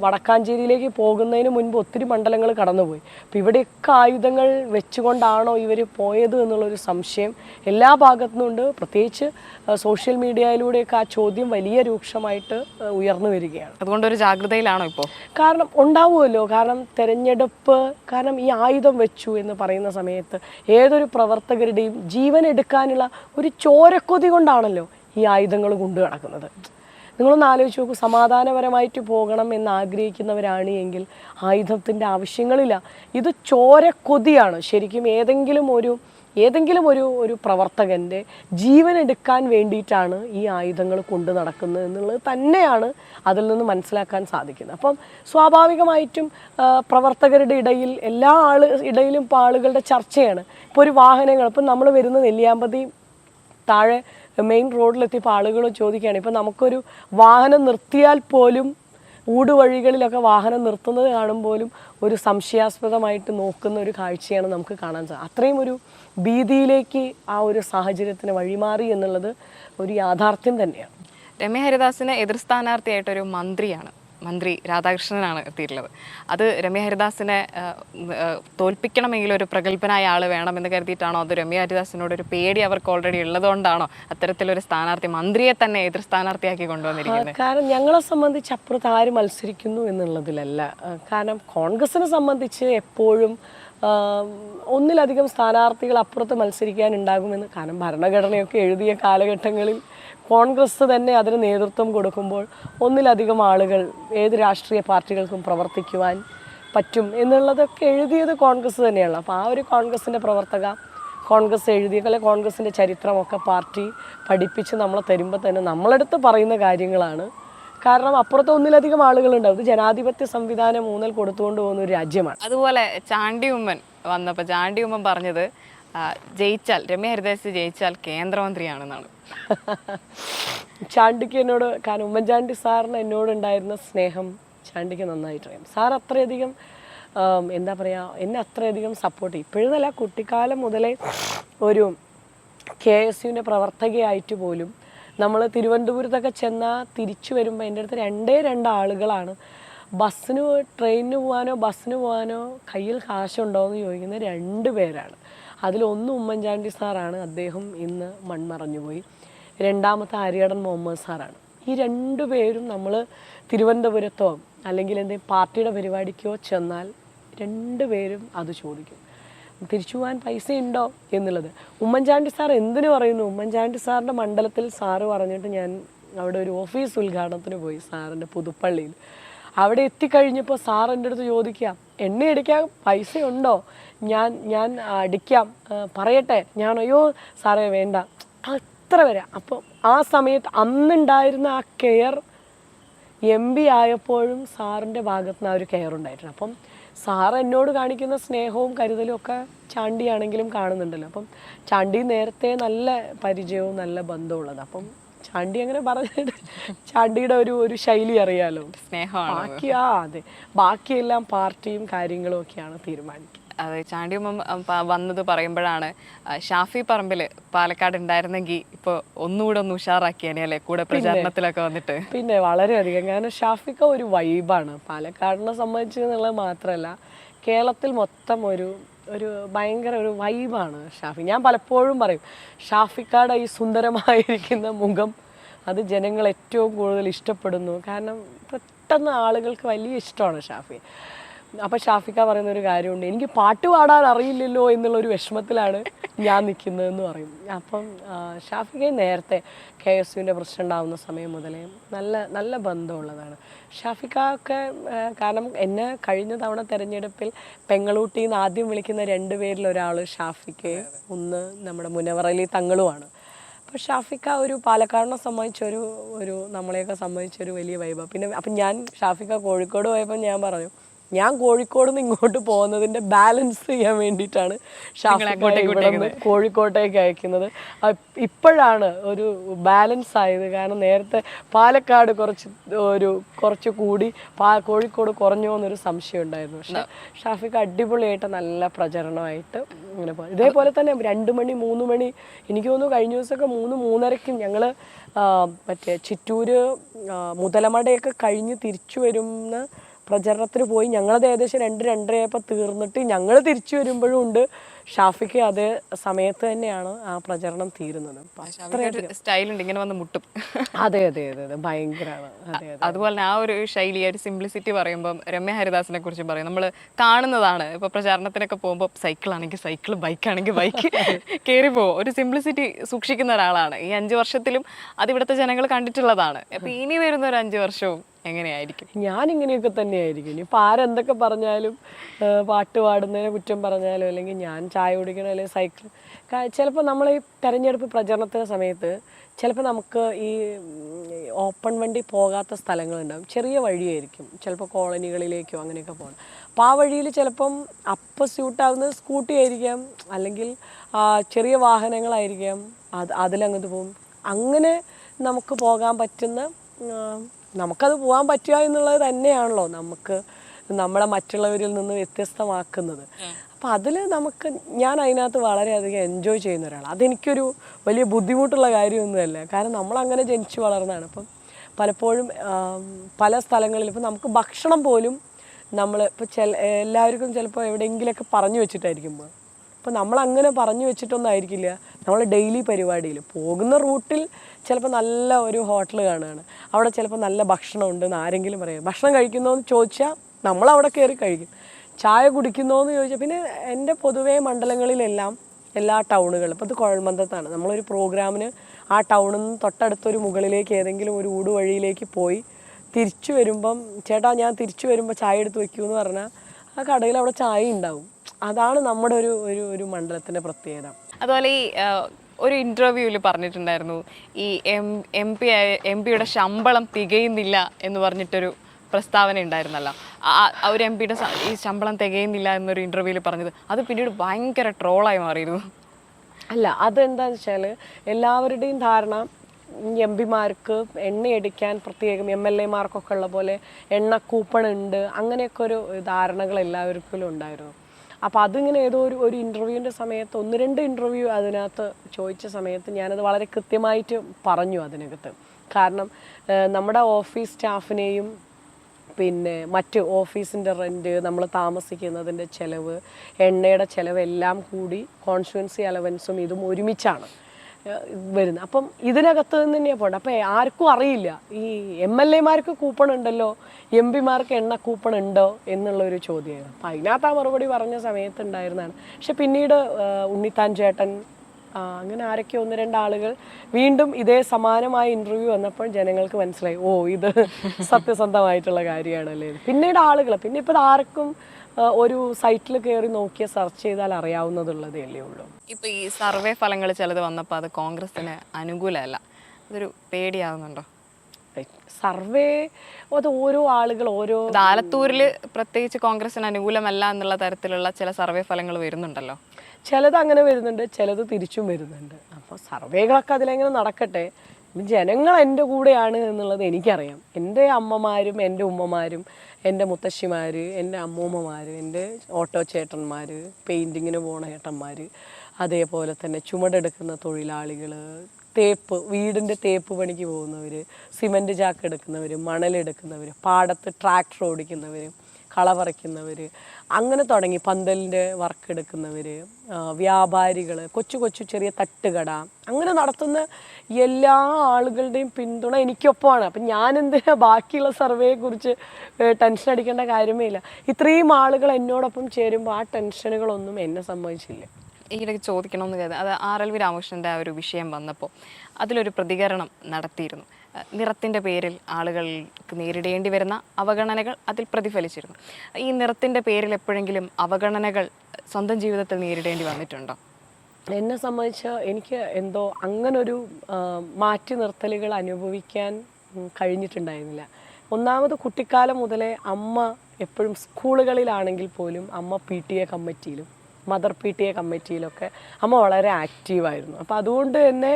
വടക്കാഞ്ചേരിയിലേക്ക് പോകുന്നതിന് മുൻപ് ഒത്തിരി മണ്ഡലങ്ങൾ കടന്നുപോയി. അപ്പോൾ ഇവിടെയൊക്കെ ആയുധങ്ങൾ വെച്ചുകൊണ്ടാണോ ഇവർ പോയത് എന്നുള്ളൊരു സംശയം എല്ലാ ഭാഗത്തു നിന്നുണ്ട് പ്രത്യേകിച്ച് സോഷ്യൽ മീഡിയയിലൂടെയൊക്കെ ആ ചോദ്യം വലിയ രൂക്ഷമായിട്ട് ഉയർന്നു വരികയാണ്. അതുകൊണ്ട് ഒരു ജാഗ്രതയിലാണോ ഇപ്പോൾ കാരണം ഉണ്ടാവുമല്ലോ. കാരണം തെരഞ്ഞെടുപ്പ് കാരണം ഈ ആയുധം വെച്ചു എന്ന് പറയുന്ന സമയത്ത് ഏതൊരു പ്രവർത്തകരുടെയും ജീവൻ എടുക്കാനുള്ള ഒരു ചോരക്കൊതി കൊണ്ടാണല്ലോ ഈ ആയുധങ്ങൾ കൊണ്ടു നടക്കുന്നത്. നിങ്ങളൊന്ന് ആലോചിച്ച് നോക്കൂ സമാധാനപരമായിട്ട് പോകണം എന്ന് ആഗ്രഹിക്കുന്നവരാണ് എങ്കിൽ ആയുധത്തിന്റെ ആവശ്യങ്ങളില്ല. ഇത് ചോര ചോരക്കൊതിയാണ് ശരിക്കും ഏതെങ്കിലും ഒരു ഏതെങ്കിലും ഒരു ഒരു പ്രവർത്തകന്റെ ജീവൻ എടുക്കാൻ വേണ്ടിയിട്ടാണ് ഈ ആയുധങ്ങൾ കൊണ്ടു നടക്കുന്നത് എന്നുള്ളത് തന്നെയാണ് അതിൽ നിന്ന് മനസ്സിലാക്കാൻ സാധിക്കുന്നത്. അപ്പം സ്വാഭാവികമായിട്ടും പ്രവർത്തകരുടെ ഇടയിൽ എല്ലാ ആൾ ഇടയിലും ഇപ്പോൾ ആളുകളുടെ ചർച്ചയാണ്. ഇപ്പോൾ ഒരു വാഹനങ്ങൾ ഇപ്പം നമ്മൾ വരുന്ന നെല്ലിയാമ്പതി താഴെ മെയിൻ റോഡിലെത്തിയപ്പോൾ ആളുകൾ ചോദിക്കുകയാണ് ഇപ്പം നമുക്കൊരു വാഹനം നിർത്തിയാൽ പോലും ഊടുവഴികളിലൊക്കെ വാഹനം നിർത്തുന്നത് കാണുമ്പോലും ഒരു സംശയാസ്പദമായിട്ട് നോക്കുന്ന ഒരു കാഴ്ചയാണ് നമുക്ക് കാണാൻ സാധിക്കും അത്രയും ഒരു ഭീതിയിലേക്ക് ആ ഒരു സാഹചര്യത്തിന് വഴിമാറി എന്നുള്ളത് ഒരു യാഥാർത്ഥ്യം തന്നെയാണ്. രമ്യ ഹരിദാസിന് എതിർ സ്ഥാനാർത്ഥിയായിട്ടൊരു മന്ത്രിയാണ്. മന്ത്രി രാധാകൃഷ്ണനാണ് എത്തിയിട്ടുള്ളത്. അത് രമ്യ ഹരിദാസിനെ തോൽപ്പിക്കണമെങ്കിൽ ഒരു പ്രഗത്ഭനായ ആൾ വേണമെന്ന് കരുതിയിട്ടാണോ? അത് രമ്യ ഹരിദാസിനോട് ഒരു പേടി അവർക്ക് ഓൾറെഡി ഉള്ളതുകൊണ്ടാണോ അത്തരത്തിലൊരു സ്ഥാനാർത്ഥി മന്ത്രിയെ തന്നെ എതിർ സ്ഥാനാർത്ഥിയാക്കി കൊണ്ടുവന്നിരിക്കുന്നത്? കാരണം ഞങ്ങളെ സംബന്ധിച്ച് അപ്പുറത്ത് ആര് മത്സരിക്കുന്നു എന്നുള്ളതിലല്ല. കാരണം കോൺഗ്രസിനെ സംബന്ധിച്ച് എപ്പോഴും ഒന്നിലധികം സ്ഥാനാർത്ഥികൾ അപ്പുറത്ത് മത്സരിക്കാനുണ്ടാകുമെന്ന് കാരണം ഭരണഘടനയൊക്കെ എഴുതിയ കാലഘട്ടങ്ങളിൽ കോൺഗ്രസ് തന്നെ അതിന് നേതൃത്വം കൊടുക്കുമ്പോൾ ഒന്നിലധികം ആളുകൾ ഏത് രാഷ്ട്രീയ പാർട്ടികൾക്കും പ്രവർത്തിക്കുവാൻ പറ്റും എന്നുള്ളതൊക്കെ എഴുതിയത് കോൺഗ്രസ് തന്നെയാണ്. അപ്പോൾ ആ ഒരു കോൺഗ്രസിന്റെ പ്രവർത്തക കോൺഗ്രസ് എഴുതിയ അല്ലെ കോൺഗ്രസിന്റെ ചരിത്രമൊക്കെ പാർട്ടി പഠിപ്പിച്ച് നമ്മളെ തരുമ്പോൾ തന്നെ നമ്മളെടുത്ത് പറയുന്ന കാര്യങ്ങളാണ്. കാരണം അപ്പുറത്ത് ഒന്നിലധികം ആളുകളുണ്ടാവും ഇത് ജനാധിപത്യ സംവിധാനം ഊന്നൽ കൊടുത്തുകൊണ്ട് പോകുന്ന ഒരു രാജ്യമാണ്. അതുപോലെ ചാണ്ടി ഉമ്മൻ വന്നപ്പോൾ ചാണ്ടി ഉമ്മൻ പറഞ്ഞത് ജയിച്ചാൽ രമ്യ ഹരിദാസ് ജയിച്ചാൽ കേന്ദ്രമന്ത്രിയാണെന്നാണ്. ചാണ്ടിക്ക് എന്നോട് കാരണം ഉമ്മൻചാണ്ടി സാറിന് എന്നോടുണ്ടായിരുന്ന സ്നേഹം ചാണ്ടിക്ക് നന്നായിട്ടറിയാം സാർ അത്രയധികം എന്താ പറയുക എന്നെ അത്രയധികം സപ്പോർട്ട് ചെയ്യും. ഇപ്പോഴെന്നല്ല കുട്ടിക്കാലം മുതലേ ഒരു കെ എസ് യുവിന്റെ പ്രവർത്തകയായിട്ട് പോലും നമ്മൾ തിരുവനന്തപുരത്തൊക്കെ ചെന്നാൽ തിരിച്ചു വരുമ്പോൾ എന്റെ അടുത്ത് രണ്ടേ രണ്ട് ആളുകളാണ്. ബസ്സിന് ട്രെയിനിന് പോകാനോ ബസ്സിന് പോകാനോ കയ്യിൽ കാശുണ്ടോ എന്ന് ചോദിക്കുന്ന രണ്ട് പേരാണ്. അതിലൊന്ന് ഉമ്മൻചാണ്ടി സാറാണ് അദ്ദേഹം ഇന്ന് മൺമറഞ്ഞുപോയി. രണ്ടാമത്തെ ആര്യടൻ മുഹമ്മദ് സാറാണ്. ഈ രണ്ടു പേരും നമ്മൾ തിരുവനന്തപുരത്തോ അല്ലെങ്കിൽ എന്തെങ്കിലും പാർട്ടിയുടെ പരിപാടിക്കോ ചെന്നാൽ രണ്ടു പേരും അത് ചോദിക്കും. തിരിച്ചു പോകാൻ പൈസ ഉണ്ടോ എന്നുള്ളത്. ഉമ്മൻചാണ്ടി സാർ എന്തിനു പറയുന്നു? ഉമ്മൻചാണ്ടി സാറിന്റെ മണ്ഡലത്തിൽ സാറ് പറഞ്ഞിട്ട് ഞാൻ അവിടെ ഒരു ഓഫീസ് ഉദ്ഘാടനത്തിന് പോയി സാറിന്റെ പുതുപ്പള്ളിയിൽ. അവിടെ എത്തിക്കഴിഞ്ഞപ്പോൾ സാർ എന്റെ അടുത്ത് ചോദിക്കുക എണ്ണ അടിക്കാൻ പൈസ ഉണ്ടോ ഞാൻ ഞാൻ അടിക്കാം. പറയട്ടെ. ഞാൻ അയ്യോ സാറേ വേണ്ട. അത്ര വരെ. അപ്പോൾ ആ സമയത്ത് അന്നുണ്ടായിരുന്ന ആ കെയർ എം ബി ആയപ്പോഴും സാറിന്റെ ഭാഗത്ത് നിന്ന് ആ ഒരു കെയർ ഉണ്ടായിട്ടുണ്ട്. അപ്പം സാർ എന്നോട് കാണിക്കുന്ന സ്നേഹവും കരുതലും ഒക്കെ ചാണ്ടിയാണെങ്കിലും കാണുന്നുണ്ടല്ലോ. അപ്പം ചാണ്ടി നേരത്തെ നല്ല പരിചയവും നല്ല ബന്ധമുള്ളത് അപ്പം ചാണ്ടി അങ്ങനെ പറഞ്ഞിട്ട് ചാണ്ടിയുടെ ഒരു ഒരു ശൈലി അറിയാലോ? സ്നേഹമാണ്. ബാക്കി ആ അതെ. ബാക്കിയെല്ലാം പാർട്ടിയും കാര്യങ്ങളും ഒക്കെയാണ് തീരുമാനിക്കുക അതെ ചാണ്ടിയമ്മ വന്നത് പറയുമ്പോഴാണ് ഷാഫി പറമ്പിൽ പാലക്കാട് ഉണ്ടായിരുന്നെങ്കിൽ ഇപ്പോൾ ഒന്നുകൂടെ ഒന്ന് ഉഷാറാക്കിയാണ് അല്ലേ? കൂടെ പ്രചാരണത്തിലൊക്കെ വന്നിട്ട്. പിന്നെ വളരെയധികം. കാരണം ഷാഫിക്ക ഒരു വൈബാണ് പാലക്കാടിനെ സംബന്ധിച്ച് എന്നുള്ളത് മാത്രമല്ല കേരളത്തിൽ മൊത്തം ഒരു ഒരു ഭയങ്കര ഒരു വൈബാണ് ഷാഫി. ഞാൻ പലപ്പോഴും പറയും ഷാഫിക്കാടെ ഈ സുന്ദരമായിരിക്കുന്ന മുഖം അത് ജനങ്ങൾ ഏറ്റവും കൂടുതൽ ഇഷ്ടപ്പെടുന്നു. കാരണം പെട്ടെന്ന് ആളുകൾക്ക് വലിയ ഇഷ്ടമാണ് ഷാഫി. അപ്പം ഷാഫിക്ക പറയുന്ന ഒരു കാര്യമുണ്ട്. എനിക്ക് പാട്ട് പാടാൻ അറിയില്ലല്ലോ എന്നുള്ള ഒരു വിഷമത്തിലാണ് ഞാൻ നിൽക്കുന്നതെന്ന് പറയും അപ്പം ഷാഫിക്ക നേരത്തെ കെ എസ് യുവിന്റെ പ്രശ്നം ഉണ്ടാവുന്ന സമയം മുതലേ നല്ല നല്ല ബന്ധമുള്ളതാണ്. ഷാഫിക്ക ഒക്കെ കാരണം എന്നെ കഴിഞ്ഞ തവണ തെരഞ്ഞെടുപ്പിൽ പെങ്ങളൂട്ടിയിൽ നിന്ന് ആദ്യം വിളിക്കുന്ന രണ്ട് പേരിൽ ഒരാൾ ഷാഫിക്കയും ഒന്ന് നമ്മുടെ മുനവറലി തങ്ങളുമാണ്. അപ്പോൾ ഷാഫിക്ക ഒരു പാലക്കാടിനെ സംബന്ധിച്ചൊരു ഒരു നമ്മളെയൊക്കെ സംബന്ധിച്ചൊരു വലിയ വൈബാണ് പിന്നെ അപ്പം ഞാൻ ഷാഫിക്ക കോഴിക്കോട് പോയപ്പോൾ ഞാൻ പറഞ്ഞു ഞാൻ കോഴിക്കോട് നിന്ന് ഇങ്ങോട്ട് പോകുന്നതിന്റെ ബാലൻസ് ചെയ്യാൻ വേണ്ടിയിട്ടാണ് ഷാഫിക്കോട്ടേക്ക് കോഴിക്കോട്ടേക്ക് അയക്കുന്നത്. ഇപ്പോഴാണ് ഒരു ബാലൻസ് ആയത്. കാരണം നേരത്തെ പാലക്കാട് കുറച്ച് ഒരു കുറച്ച് കൂടി കോഴിക്കോട് കുറഞ്ഞോ എന്നൊരു സംശയം ഉണ്ടായിരുന്നു. പക്ഷെ ഷാഫിക്ക് അടിപൊളിയായിട്ട് നല്ല പ്രചരണമായിട്ട് ഇങ്ങനെ ഇതേപോലെ തന്നെ രണ്ട് മണി മൂന്ന് മണി എനിക്ക് തോന്നുന്നു കഴിഞ്ഞ ദിവസമൊക്കെ മൂന്ന് മൂന്നരയ്ക്കും ഞങ്ങൾ മറ്റേ ചിറ്റൂര് മുതലമടയൊക്കെ കഴിഞ്ഞ് തിരിച്ചു വരുന്ന പ്രചരണത്തിന് പോയി. ഞങ്ങളത് ഏകദേശം രണ്ട് രണ്ടരയായപ്പോൾ തീർന്നിട്ട് ഞങ്ങൾ തിരിച്ചു വരുമ്പോഴും ഉണ്ട്. ഷാഫിക്ക് അതേ സമയത്ത് തന്നെയാണ് ആ പ്രചരണം തീരുന്നത്. സ്റ്റൈലുണ്ട് ഇങ്ങനെ വന്ന് മുട്ടും. അതെ അതെ അതെ അതെ ഭയങ്കരമാണ് അതെ അതുപോലെ ആ ഒരു ശൈലി ആ ഒരു സിംപ്ലിസിറ്റി പറയുമ്പോൾ രമ്യ ഹരിദാസിനെ കുറിച്ച് പറയും. നമ്മൾ കാണുന്നതാണ്. ഇപ്പൊ പ്രചാരണത്തിനൊക്കെ പോകുമ്പോൾ സൈക്കിൾ ആണെങ്കിൽ സൈക്കിൾ ബൈക്ക് ആണെങ്കിൽ ബൈക്ക് കയറി പോകും ഒരു സിംപ്ലിസിറ്റി സൂക്ഷിക്കുന്ന ഒരാളാണ്. ഈ അഞ്ച് വർഷത്തിലും അത് ഇവിടുത്തെ ജനങ്ങൾ കണ്ടിട്ടുള്ളതാണ്. അപ്പൊ ഇനി വരുന്ന ഒരു അഞ്ച് വർഷവും എങ്ങനെയായിരിക്കും? ഞാൻ ഇങ്ങനെയൊക്കെ തന്നെയായിരിക്കും. ഇനിയിപ്പോൾ ആരെന്തൊക്കെ പറഞ്ഞാലും പാട്ട് പാടുന്നതിനെ കുറ്റം പറഞ്ഞാലും അല്ലെങ്കിൽ ഞാൻ ചായ കുടിക്കണോ അല്ലെങ്കിൽ സൈക്കിൾ ചിലപ്പോൾ നമ്മൾ ഈ തെരഞ്ഞെടുപ്പ് പ്രചരണത്തിന്റെ സമയത്ത് ചിലപ്പോൾ നമുക്ക് ഈ ഓപ്പൺ വണ്ടി പോകാത്ത സ്ഥലങ്ങളുണ്ടാവും. ചെറിയ വഴിയായിരിക്കും. ചിലപ്പോൾ കോളനികളിലേക്കോ അങ്ങനെയൊക്കെ പോകണം അപ്പോൾ ആ വഴിയിൽ ചിലപ്പം അപ്പം സ്യൂട്ടാവുന്നത് സ്കൂട്ടി ആയിരിക്കാം അല്ലെങ്കിൽ ചെറിയ വാഹനങ്ങളായിരിക്കാം. അത് അതിലങ്ങോട്ട് പോകും. അങ്ങനെ നമുക്ക് പോകാൻ പറ്റുന്ന നമുക്കത് പോകാൻ പറ്റുക എന്നുള്ളത് തന്നെയാണല്ലോ നമുക്ക് നമ്മളെ മറ്റുള്ളവരിൽ നിന്ന് വ്യത്യസ്തമാക്കുന്നത്. അപ്പം അതിൽ നമുക്ക് ഞാൻ അതിനകത്ത് വളരെയധികം എൻജോയ് ചെയ്യുന്ന ഒരാളാണ് അതെനിക്കൊരു വലിയ ബുദ്ധിമുട്ടുള്ള കാര്യമൊന്നുമല്ല. കാരണം നമ്മളങ്ങനെ ജനിച്ചു വളർന്നതാണ്. അപ്പം പലപ്പോഴും പല സ്ഥലങ്ങളിൽ ഇപ്പം നമുക്ക് ഭക്ഷണം പോലും നമ്മൾ ഇപ്പോൾ ചില എല്ലാവർക്കും ചിലപ്പോൾ എവിടെയെങ്കിലുമൊക്കെ പറഞ്ഞു വെച്ചിട്ടായിരിക്കും അപ്പോൾ നമ്മൾ അങ്ങനെ പറഞ്ഞു വെച്ചിട്ടൊന്നും ആയിരിക്കില്ല നമ്മൾ ഡെയിലി പരിപാടിയിൽ പോകുന്ന റൂട്ടിൽ ചിലപ്പോൾ നല്ല ഒരു ഹോട്ടൽ കാണുകയാണ്. അവിടെ ചിലപ്പോൾ നല്ല ഭക്ഷണം ഉണ്ടെന്ന് ആരെങ്കിലും പറയും. ഭക്ഷണം കഴിക്കുന്നോ എന്ന് ചോദിച്ചാൽ നമ്മൾ അവിടെ കയറി കഴിക്കും. ചായ കുടിക്കുന്നോ എന്ന് ചോദിച്ചാൽ പിന്നെ എന്റെ പൊതുവേ മണ്ഡലങ്ങളിലെല്ലാം എല്ലാ ടൗണുകളും ഇപ്പോൾ ഇത് കുഴൽമന്ദത്താണ്. നമ്മളൊരു പ്രോഗ്രാമിന് ആ ടൗണിൽ നിന്ന് തൊട്ടടുത്തൊരു മുകളിലേക്ക് ഏതെങ്കിലും ഒരു ഊടുവഴിയിലേക്ക് പോയി തിരിച്ചു വരുമ്പം ചേട്ടാ ഞാൻ തിരിച്ചു വരുമ്പോൾ ചായ എടുത്ത് വെക്കൂ എന്ന് പറഞ്ഞാൽ ആ കടയിൽ അവിടെ ചായ ഉണ്ടാവും. അതാണ് നമ്മുടെ ഒരു ഒരു ഒരു മണ്ഡലത്തിന്റെ പ്രത്യേകത. അതുപോലെ ഈ ഒരു ഇന്റർവ്യൂവിൽ പറഞ്ഞിട്ടുണ്ടായിരുന്നു ഈ എം എം പി എം പിയുടെ ശമ്പളം തികയുന്നില്ല എന്ന് പറഞ്ഞിട്ടൊരു പ്രസ്താവന ഉണ്ടായിരുന്നല്ലോ. ആ- ഒരു എം പിയുടെ ഈ ശമ്പളം തികയുന്നില്ല എന്നൊരു ഇന്റർവ്യൂവിൽ പറഞ്ഞത് അത് പിന്നീട് ഭയങ്കര ട്രോളായി മാറിയിരുന്നു. അല്ല അതെന്താന്ന് വെച്ചാൽ എല്ലാവരുടെയും ധാരണ എം പിമാർക്ക് എണ്ണയടിക്കാൻ പ്രത്യേകം എം എൽ എമാർക്കൊക്കെ ഉള്ള പോലെ എണ്ണ കൂപ്പൺ ഉണ്ട് അങ്ങനെയൊക്കെ ഒരു ധാരണകൾ എല്ലാവർക്കും ഉണ്ടായിരുന്നു അപ്പോൾ അതിങ്ങനെ ഏതോ ഒരു ഒരു ഇന്റർവ്യൂവിന്റെ സമയത്ത് ഒന്ന് രണ്ട് ഇന്റർവ്യൂ അതിനകത്ത് ചോദിച്ച സമയത്ത് ഞാനത് വളരെ കൃത്യമായിട്ട് പറഞ്ഞു അതിനകത്ത്. കാരണം നമ്മുടെ ഓഫീസ് സ്റ്റാഫിനെയും പിന്നെ മറ്റ് ഓഫീസിന്റെ റെന്റ് നമ്മൾ താമസിക്കുന്നതിന്റെ ചിലവ് എണ്ണയുടെ ചിലവ് എല്ലാം കൂടി കോൺസ്റ്റുവൻസി അലവൻസും ഇതും ഒരുമിച്ചാണ്. വരുന്നത്. അപ്പം ഇതിനകത്ത് നിന്ന് തന്നെയാണ് പോകേണ്ടത്. അപ്പം ആർക്കും അറിയില്ല. ഈ എം എൽ എമാർക്ക് കൂപ്പൺ ഉണ്ടല്ലോ എം പിമാർക്ക് എണ്ണ കൂപ്പൺ ഉണ്ടോ എന്നുള്ളൊരു ചോദ്യമാണ്. അപ്പം അതിനകത്ത് ആ മറുപടി പറഞ്ഞ സമയത്ത് ഉണ്ടായിരുന്നതാണ്. പക്ഷെ പിന്നീട് ഉണ്ണിത്താൻ ചേട്ടൻ അങ്ങനെ ആരൊക്കെ ഒന്ന് രണ്ട് ആളുകൾ വീണ്ടും ഇതേ സമാനമായ ഇന്റർവ്യൂ വന്നപ്പോൾ ജനങ്ങൾക്ക് മനസ്സിലായി. ഓ ഇത് സത്യസന്ധമായിട്ടുള്ള കാര്യമാണല്ലേ. പിന്നീട് ആളുകൾ പിന്നെ ഇപ്പോൾ ആർക്കും ഒരു സൈറ്റിൽ കയറി നോക്കിയ സെർച്ച് ചെയ്താൽ അറിയാവുന്നതുള്ളതേ അല്ലേ ഉള്ളൂ. ഇപ്പൊ ഈ സർവേ ഫലങ്ങൾ ചിലത് വന്നപ്പോൾ അത് കോൺഗ്രസിന് അനുകൂലമല്ല. അതൊരു പേടിയാവുന്നുണ്ടോ? സർവേ അത് ഓരോ ആളുകൾ ഓരോ ആലത്തൂരിൽ പ്രത്യേകിച്ച് കോൺഗ്രസിന് അനുകൂലമല്ല എന്നുള്ള തരത്തിലുള്ള ചില സർവേ ഫലങ്ങൾ വരുന്നുണ്ടല്ലോ. ചിലത് അങ്ങനെ വരുന്നുണ്ട് ചിലത് തിരിച്ചും വരുന്നുണ്ട്. അപ്പോൾ സർവേകളൊക്കെ അതിലെങ്ങനെ നടക്കട്ടെ. ജനങ്ങൾ എന്റെ കൂടെയാണ് എന്നുള്ളത് എനിക്കറിയാം. എന്റെ അമ്മമാരും എന്റെ ഉമ്മമാരും എന്റെ മുത്തശ്ശിമാർ എന്റെ അമ്മൂമ്മമാർ എന്റെ ഓട്ടോ ചേട്ടന്മാർ പെയിന്റിങ്ങിന് പോണ ചേട്ടന്മാർ അതേപോലെ തന്നെ ചുമടെടുക്കുന്ന തൊഴിലാളികൾ തേപ്പ് വീടിന്റെ തേപ്പ് പണിക്ക് പോകുന്നവർ സിമന്റ് ചാക്ക് എടുക്കുന്നവർ മണലെടുക്കുന്നവർ പാടത്ത് ട്രാക്ടർ ഓടിക്കുന്നവർ കള പറിക്കുന്നവർ അങ്ങനെ തുടങ്ങി പന്തലിന്റെ വർക്ക് എടുക്കുന്നവർ വ്യാപാരികൾ കൊച്ചു കൊച്ചു ചെറിയ തട്ടുകട അങ്ങനെ നടത്തുന്ന എല്ലാ ആളുകളുടെയും പിന്തുണ എനിക്കൊപ്പമാണ്. അപ്പം ഞാൻ എന്തിനാ ബാക്കിയുള്ള സർവേയെക്കുറിച്ച് ടെൻഷൻ അടിക്കേണ്ട കാര്യമേ ഇല്ല. ഇത്രയും ആളുകൾ എന്നോടൊപ്പം ചേരുമ്പോൾ ആ ടെൻഷനുകളൊന്നും എന്നെ സംബന്ധിച്ചില്ല. ഈയിടയ്ക്ക് ചോദിക്കണമെന്ന് കരുതി അത് ആർ എൽ വി രാമകൃഷ്ണന്റെ ആ ഒരു വിഷയം വന്നപ്പോൾ അതിലൊരു പ്രതികരണം നടത്തിയിരുന്നു. നിറത്തിന്റെ പേരിൽ ആളുകൾക്ക് നേരിടേണ്ടി വരുന്ന അവഗണനകൾ അതിൽ പ്രതിഫലിച്ചിരുന്നു. ഈ നിറത്തിന്റെ പേരിൽ എപ്പോഴെങ്കിലും അവഗണനകൾ സ്വന്തം ജീവിതത്തിൽ നേരിടേണ്ടി വന്നിട്ടുണ്ടോ? എന്നെ സംബന്ധിച്ച് എനിക്ക് എന്തോ അങ്ങനൊരു മാറ്റി നിർത്തലുകൾ അനുഭവിക്കാൻ കഴിഞ്ഞിട്ടുണ്ടായിരുന്നില്ല. ഒന്നാമത് കുട്ടിക്കാലം മുതലേ അമ്മ എപ്പോഴും സ്കൂളുകളിലാണെങ്കിൽ പോലും അമ്മ പി ടി എ കമ്മിറ്റിയിലും മദർ പി ടി എ കമ്മിറ്റിയിലൊക്കെ അമ്മ വളരെ ആക്റ്റീവായിരുന്നു. അപ്പോൾ അതുകൊണ്ട് തന്നെ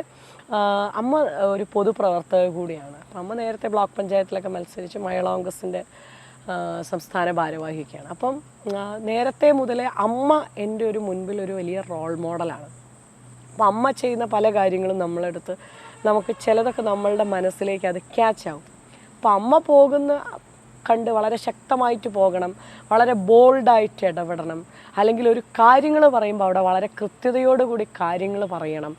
അമ്മ ഒരു പൊതുപ്രവർത്തക കൂടിയാണ്. അപ്പം അമ്മ നേരത്തെ ബ്ലോക്ക് പഞ്ചായത്തിലൊക്കെ മത്സരിച്ച് മഹിളാ കോൺഗ്രസിന്റെ സംസ്ഥാന ഭാരവാഹിയൊക്കെയാണ്. അപ്പം നേരത്തെ മുതലേ അമ്മ എന്റെ ഒരു മുൻപിൽ ഒരു വലിയ റോൾ മോഡലാണ് അപ്പം അമ്മ ചെയ്യുന്ന പല കാര്യങ്ങളും നമ്മളെടുത്ത് നമുക്ക് ചിലതൊക്കെ നമ്മളുടെ മനസ്സിലേക്ക് അത് ക്യാച്ച് ആവും. അപ്പം അമ്മ പോകുന്ന കണ്ട് വളരെ ശക്തമായിട്ട് പോകണം വളരെ ബോൾഡായിട്ട് ഇടപെടണം. അല്ലെങ്കിൽ ഒരു കാര്യങ്ങൾ പറയുമ്പോൾ അവിടെ വളരെ കൃത്യതയോടുകൂടി കാര്യങ്ങൾ പറയണം.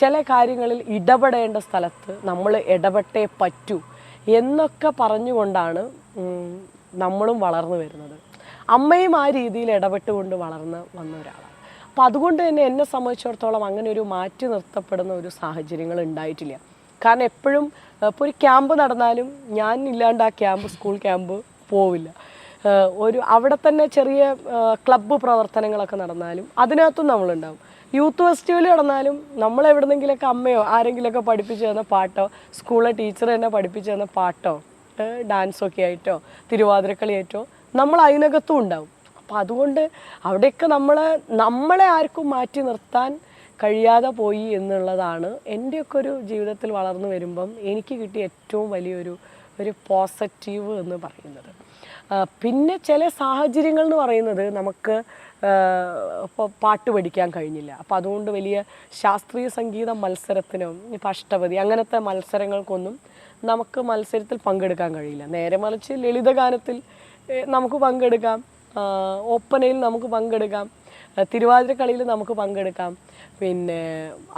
ചില കാര്യങ്ങളിൽ ഇടപെടേണ്ട സ്ഥലത്ത് നമ്മൾ ഇടപെട്ടേ പറ്റൂ എന്നൊക്കെ പറഞ്ഞുകൊണ്ടാണ് നമ്മളും വളർന്നു വരുന്നത്. അമ്മയും ആ രീതിയിൽ ഇടപെട്ടുകൊണ്ട് വളർന്ന് വന്ന ഒരാളാണ്. അപ്പോൾ അതുകൊണ്ട് തന്നെ എന്നെ സംബന്ധിച്ചിടത്തോളം അങ്ങനെ ഒരു മാറ്റി നിർത്തപ്പെടുന്ന ഒരു സാഹചര്യങ്ങൾ ഉണ്ടായിട്ടില്ല. കാരണം എപ്പോഴും ഇപ്പോൾ ഒരു ക്യാമ്പ് നടന്നാലും ഞാൻ ഇല്ലാണ്ട് ആ ക്യാമ്പ് സ്കൂൾ ക്യാമ്പ് പോവില്ല. ഒരു അവിടെ തന്നെ ചെറിയ ക്ലബ്ബ് പ്രവർത്തനങ്ങളൊക്കെ നടന്നാലും അതിനകത്തും നമ്മളുണ്ടാവും. യൂത്ത് ഫെസ്റ്റിവൽ നടന്നാലും നമ്മൾ എവിടെന്നെങ്കിലൊക്കെ അമ്മയോ ആരെങ്കിലുമൊക്കെ പഠിപ്പിച്ചു തന്ന പാട്ടോ സ്കൂളിലെ ടീച്ചർ തന്നെ പഠിപ്പിച്ചു തന്ന പാട്ടോ ഡാൻസൊക്കെ ആയിട്ടോ തിരുവാതിരക്കളിയായിട്ടോ നമ്മൾ അതിനകത്തും ഉണ്ടാവും. അപ്പം അതുകൊണ്ട് അവിടെയൊക്കെ നമ്മളെ നമ്മളെ ആർക്കും മാറ്റി നിർത്താൻ കഴിയാതെ പോയി എന്നുള്ളതാണ് എന്റെയൊക്കെ ഒരു ജീവിതത്തിൽ വളർന്നു വരുമ്പം എനിക്ക് കിട്ടിയ ഏറ്റവും വലിയൊരു ഒരു പോസിറ്റീവ് എന്ന് പറയുന്നത്. പിന്നെ ചില സാഹചര്യങ്ങൾ എന്ന് പറയുന്നത് നമുക്ക് ഇപ്പോൾ പാട്ട് പഠിക്കാൻ കഴിഞ്ഞില്ല. അപ്പോൾ അതുകൊണ്ട് വലിയ ശാസ്ത്രീയ സംഗീത മത്സരത്തിനും ഇപ്പം അഷ്ടപതി അങ്ങനത്തെ മത്സരങ്ങൾക്കൊന്നും നമുക്ക് മത്സരത്തിൽ പങ്കെടുക്കാൻ കഴിയില്ല. നേരെ മറിച്ച് ലളിതഗാനത്തിൽ നമുക്ക് പങ്കെടുക്കാം. ഒപ്പനയിൽ നമുക്ക് പങ്കെടുക്കാം. തിരുവാതിരക്കളിയിൽ നമുക്ക് പങ്കെടുക്കാം. പിന്നെ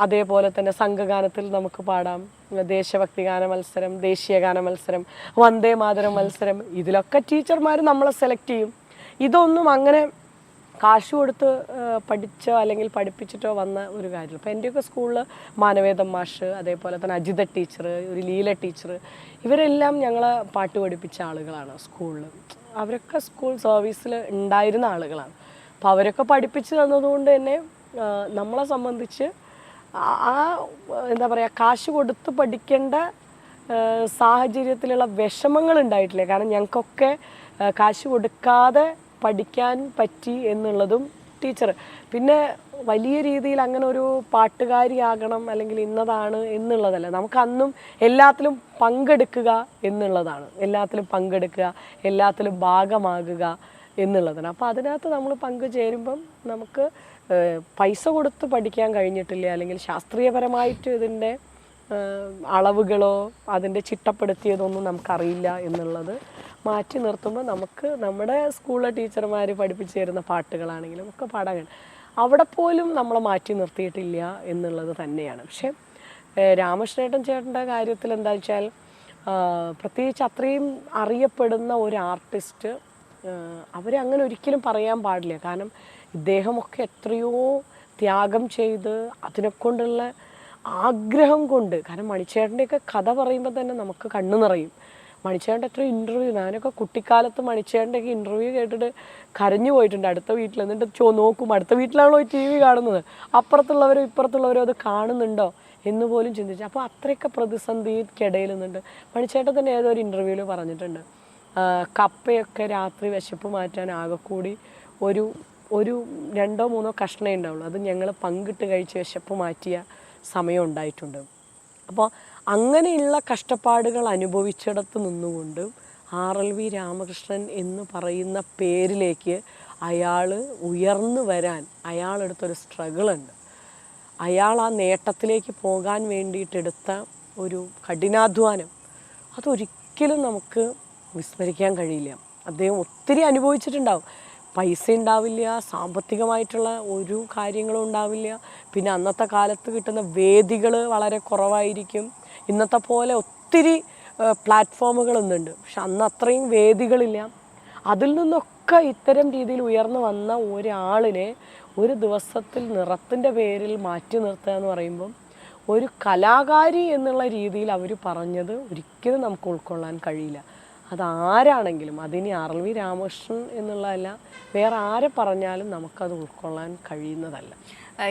അതേപോലെ തന്നെ സംഘഗാനത്തിൽ നമുക്ക് പാടാം. ദേശഭക്തി ഗാന മത്സരം ദേശീയ ഗാന മത്സരം വന്ദേ മാതരം മത്സരം ഇതിലൊക്കെ ടീച്ചർമാർ നമ്മളെ സെലക്ട് ചെയ്യും. ഇതൊന്നും അങ്ങനെ കാശ് കൊടുത്ത് പഠിച്ചോ അല്ലെങ്കിൽ പഠിപ്പിച്ചിട്ടോ വന്ന ഒരു കാര്യം അപ്പോൾ എന്റെയൊക്കെ സ്കൂളിൽ മാനവേദം മാഷ് അതേപോലെ തന്നെ അജിത ടീച്ചർ ഒരു ലീല ടീച്ചർ ഇവരെല്ലാം ഞങ്ങളെ പാട്ട് പഠിപ്പിച്ച ആളുകളാണ് സ്കൂളിൽ അവരൊക്കെ സ്കൂൾ സർവീസിൽ ഉണ്ടായിരുന്ന ആളുകളാണ്. അപ്പോൾ അവരൊക്കെ പഠിപ്പിച്ചു തന്നതുകൊണ്ട് തന്നെ നമ്മളെ സംബന്ധിച്ച് ആ- എന്താ പറയുക കാശ് കൊടുത്ത് പഠിക്കേണ്ട സാഹചര്യത്തിലുള്ള വിഷമങ്ങൾ ഉണ്ടായിട്ടില്ല. കാരണം ഞങ്ങൾക്കൊക്കെ കാശ് കൊടുക്കാതെ പഠിക്കാൻ പറ്റി എന്നുള്ളതും ടീച്ചർ പിന്നെ വലിയ രീതിയിൽ അങ്ങനെ ഒരു പാട്ടുകാരിയാകണം അല്ലെങ്കിൽ ഇന്നതാണ് എന്നുള്ളതല്ല. നമുക്ക് അന്നും എല്ലാത്തിലും പങ്കെടുക്കുക എന്നുള്ളതാണ്. എല്ലാത്തിലും പങ്കെടുക്കുക എല്ലാത്തിലും ഭാഗമാകുക എന്നുള്ളതാണ്. അപ്പോൾ അതിനകത്ത് നമ്മൾ പങ്കുചേരുമ്പം നമുക്ക് പൈസ കൊടുത്ത് പഠിക്കാൻ കഴിഞ്ഞിട്ടില്ല? അല്ലെങ്കിൽ ശാസ്ത്രീയപരമായിട്ട് ഇതിന്റെ അളവുകളോ അതിന്റെ ചിട്ടപ്പെടുത്തിയതൊന്നും നമുക്കറിയില്ല എന്നുള്ളത് മാറ്റി നിർത്തുമ്പോൾ നമുക്ക് നമ്മുടെ സ്കൂളിലെ ടീച്ചർമാർ പഠിപ്പിച്ചു തരുന്ന പാട്ടുകളാണെങ്കിലും ഒക്കെ പാടാൻ അവിടെ പോലും നമ്മൾ മാറ്റി നിർത്തിയിട്ടില്ല എന്നുള്ളത് തന്നെയാണ്. പക്ഷേ രാമകൃഷ്ണേട്ടൻ ചേട്ടന്റെ കാര്യത്തിൽ എന്താ വെച്ചാൽ പ്രത്യേകിച്ച് അത്രയും അറിയപ്പെടുന്ന ഒരു ആർട്ടിസ്റ്റ് അവരെ അങ്ങനെ ഒരിക്കലും പറയാൻ പാടില്ല. കാരണം ഇദ്ദേഹമൊക്കെ എത്രയോ ത്യാഗം ചെയ്ത് അതിനെക്കൊണ്ടുള്ള ആഗ്രഹം കൊണ്ട് കാരണം മണിച്ചേട്ടന്റെയൊക്കെ കഥ പറയുമ്പോൾ തന്നെ നമുക്ക് കണ്ണു നിറയും. മണിച്ചേട്ടന്റെ എത്ര ഇന്റർവ്യൂ ഞാനൊക്കെ കുട്ടിക്കാലത്ത് മണിച്ചേട്ടന്റെയൊക്കെ ഇന്റർവ്യൂ കേട്ടിട്ട് കരഞ്ഞു പോയിട്ടുണ്ട്. അടുത്ത വീട്ടിൽ എന്നിട്ട് ചോ നോക്കും അടുത്ത വീട്ടിലാണല്ലോ ടി വി കാണുന്നത്? അപ്പുറത്തുള്ളവരോ ഇപ്പുറത്തുള്ളവരോ അത് കാണുന്നുണ്ടോ എന്ന് പോലും ചിന്തിച്ചു. അപ്പോൾ അത്രയൊക്കെ പ്രതിസന്ധിക്കിടയിൽ നിന്നുണ്ട് മണിച്ചേട്ടൻ തന്നെ ഏതോ ഒരു ഇന്റർവ്യൂവിൽ പറഞ്ഞിട്ടുണ്ട്. കപ്പയൊക്കെ രാത്രി വിശപ്പ് മാറ്റാൻ ആകെക്കൂടി ഒരു ഒരു രണ്ടോ മൂന്നോ കഷ്ണേ ഉണ്ടാവുള്ളൂ. അത് ഞങ്ങൾ പങ്കിട്ട് കഴിച്ച് വിശപ്പ് മാറ്റിയ സമയം ഉണ്ടായിട്ടുണ്ട്. അപ്പോൾ അങ്ങനെയുള്ള കഷ്ടപ്പാടുകൾ അനുഭവിച്ചിടത്ത് നിന്നുകൊണ്ട് ആർ എൽ വി രാമകൃഷ്ണൻ എന്ന് പറയുന്ന പേരിലേക്ക് അയാൾ ഉയർന്നു വരാൻ അയാളെടുത്തൊരു സ്ട്രഗിൾ ഉണ്ട്. അയാൾ ആ നേട്ടത്തിലേക്ക് പോകാൻ വേണ്ടിയിട്ടെടുത്ത ഒരു കഠിനാധ്വാനം. അതൊരിക്കലും നമുക്ക് വിസ്മരിക്കാൻ കഴിയില്ല. അദ്ദേഹം ഒത്തിരി അനുഭവിച്ചിട്ടുണ്ടാവും. പൈസ ഉണ്ടാവില്ല സാമ്പത്തികമായിട്ടുള്ള ഒരു കാര്യങ്ങളും ഉണ്ടാവില്ല. പിന്നെ അന്നത്തെ കാലത്ത് കിട്ടുന്ന വേദികൾ വളരെ കുറവായിരിക്കും. ഇന്നത്തെ പോലെ ഒത്തിരി പ്ലാറ്റ്ഫോമുകളൊന്നുണ്ട്. പക്ഷെ അന്ന് അത്രയും വേദികളില്ല. അതിൽ നിന്നൊക്കെ ഇത്തരം രീതിയിൽ ഉയർന്നു വന്ന ഒരാളിനെ ഒരു ദിവസത്തിൽ നിറത്തിന്റെ പേരിൽ മാറ്റി നിർത്തുക എന്ന് പറയുമ്പം ഒരു കലാകാരി എന്നുള്ള രീതിയിൽ അവർ പറഞ്ഞത് ഒരിക്കലും നമുക്ക് ഉൾക്കൊള്ളാൻ കഴിയില്ല. അതാരാണെങ്കിലും അതിനി ആർ വി രാമകൃഷ്ണൻ എന്നുള്ളതല്ല വേറെ ആരെ പറഞ്ഞാലും നമുക്കത് ഉൾക്കൊള്ളാൻ കഴിയുന്നതല്ല.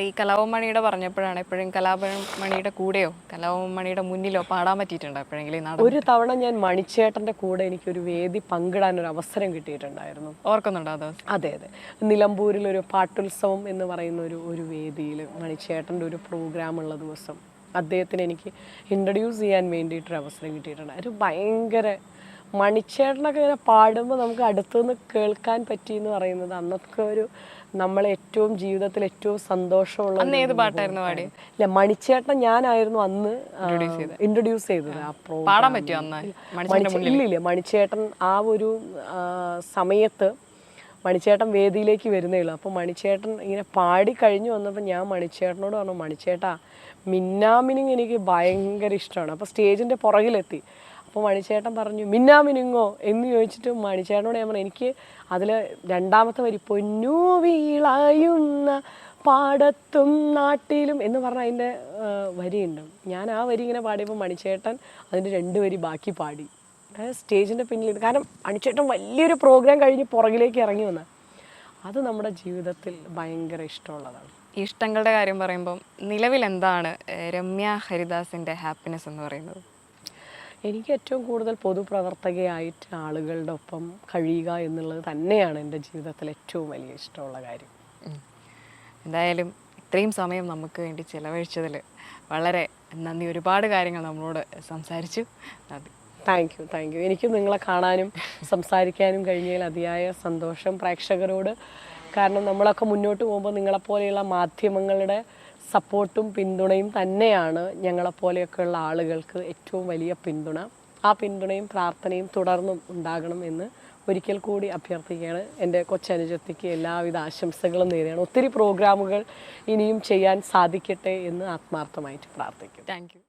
ഈ ഈ മണിയുടെ പറഞ്ഞപ്പോഴാണ് എപ്പോഴും കലാപം മണിയുടെ കൂടെയോ കലാപം മണിയുടെ മുന്നിലോ പാടാൻ പറ്റിയിട്ടുണ്ടോ എപ്പോഴെങ്കിലും ഒരു തവണ ഞാൻ മണിച്ചേട്ടന്റെ കൂടെ എനിക്കൊരു വേദി പങ്കിടാൻ ഒരു അവസരം കിട്ടിയിട്ടുണ്ടായിരുന്നു. ഓർക്കുന്നുണ്ടോ അത്? അതെ അതെ. നിലമ്പൂരിൽ ഒരു പാട്ടുത്സവം എന്ന് പറയുന്ന ഒരു ഒരു വേദിയിൽ മണിച്ചേട്ടന്റെ ഒരു പ്രോഗ്രാം ഉള്ള ദിവസം അദ്ദേഹത്തിന് എനിക്ക് ഇൻട്രൊഡ്യൂസ് ചെയ്യാൻ വേണ്ടിയിട്ടൊരു അവസരം കിട്ടിയിട്ടുണ്ട്. ഒരു ഭയങ്കര മണിച്ചേട്ടനൊക്കെ ഇങ്ങനെ പാടുമ്പോൾ നമുക്ക് അടുത്തുനിന്ന് കേൾക്കാൻ പറ്റി എന്ന് പറയുന്നത് അന്നൊക്കെ ഒരു നമ്മളെ ഏറ്റവും ജീവിതത്തിൽ ഏറ്റവും സന്തോഷമുള്ള അന്ന് ഏത് പാട്ടായിരുന്നു പാടി ഇല്ല മണിച്ചേട്ടൻ ഞാനായിരുന്നു അന്ന് ഇൻട്രൊഡ്യൂസ് ചെയ്തത്. ആ. പ്രോഗ്രാം പാടാൻ പറ്റുമോ അന്ന്? മണിച്ചേ- ഇല്ലില്ല മണിച്ചേട്ടൻ ആ ഒരു സമയത്ത് മണിച്ചേട്ടൻ വേദിയിലേക്ക് വരുന്നേ ഉള്ളൂ. അപ്പോൾ മണിച്ചേട്ടൻ ഇങ്ങനെ പാടി കഴിഞ്ഞു വന്നപ്പോൾ ഞാൻ മണിച്ചേട്ടനോട് പറഞ്ഞു മണിച്ചേട്ടാ മിന്നാമിനിങ് എനിക്ക് ഭയങ്കര ഇഷ്ടമാണ്. അപ്പോൾ സ്റ്റേജിന്റെ പുറകിലെത്തി. അപ്പോൾ മണിച്ചേട്ടൻ പറഞ്ഞു മിന്നാ മിനുങ്ങോ എന്ന് ചോദിച്ചിട്ട് മണിച്ചേട്ടനോട് ഞാൻ പറഞ്ഞു എനിക്ക് അതിൽ രണ്ടാമത്തെ വരി പൊന്നു വീളായുന്ന പാടത്തും നാട്ടിലും എന്ന് പറഞ്ഞ അതിന്റെ വരിയുണ്ട്. ഞാൻ ആ വരി ഇങ്ങനെ പാടിയപ്പോൾ മണിച്ചേട്ടൻ അതിന്റെ രണ്ട് വരി ബാക്കി പാടി. സ്റ്റേജിന്റെ പിന്നിൽ കാരണം മണിച്ചേട്ടൻ വലിയൊരു പ്രോഗ്രാം കഴിഞ്ഞ് പുറകിലേക്ക് ഇറങ്ങി വന്ന. അത് നമ്മുടെ ജീവിതത്തിൽ ഭയങ്കര ഇഷ്ടമുള്ളതാണ്. ഇഷ്ടങ്ങളുടെ കാര്യം പറയുമ്പം നിലവിൽ എന്താണ് രമ്യ ഹരിദാസിന്റെ ഹാപ്പിനെസ് എന്ന് പറയുന്നത്? എനിക്ക് ഏറ്റവും കൂടുതൽ പൊതുപ്രവർത്തകയായിട്ട് ആളുകളുടെ ഒപ്പം കഴിയുക എന്നുള്ളത് തന്നെയാണ് എന്റെ ജീവിതത്തിൽ ഏറ്റവും വലിയ ഇഷ്ടമുള്ള കാര്യം. എന്തായാലും ഇത്രയും സമയം നമുക്ക് വേണ്ടി ചിലവഴിച്ചതിൽ വളരെ നന്ദി. ഒരുപാട് കാര്യങ്ങൾ നമ്മളോട് സംസാരിച്ചു. നന്ദി. താങ്ക് യു താങ്ക് യു എനിക്കും നിങ്ങളെ കാണാനും സംസാരിക്കാനും കഴിഞ്ഞതിൽ അതിയായ സന്തോഷം പ്രേക്ഷകരോട്. കാരണം നമ്മളൊക്കെ മുന്നോട്ട് പോകുമ്പോൾ നിങ്ങളെപ്പോലെയുള്ള മാധ്യമങ്ങളുടെ സപ്പോർട്ടും പിന്തുണയും തന്നെയാണ് ഞങ്ങളെപ്പോലെയൊക്കെയുള്ള ആളുകൾക്ക് ഏറ്റവും വലിയ പിന്തുണ. ആ പിന്തുണയും പ്രാർത്ഥനയും തുടർന്നും ഉണ്ടാകണം എന്ന് ഒരിക്കൽ കൂടി അഭ്യർത്ഥിക്കുകയാണ് എന്റെ കൊച്ചനുജത്തിക്ക് എല്ലാവിധ ആശംസകളും നേരെയാണ് ഒത്തിരി പ്രോഗ്രാമുകൾ ഇനിയും ചെയ്യാൻ സാധിക്കട്ടെ എന്ന് ആത്മാർത്ഥമായിട്ട് പ്രാർത്ഥിക്കും താങ്ക്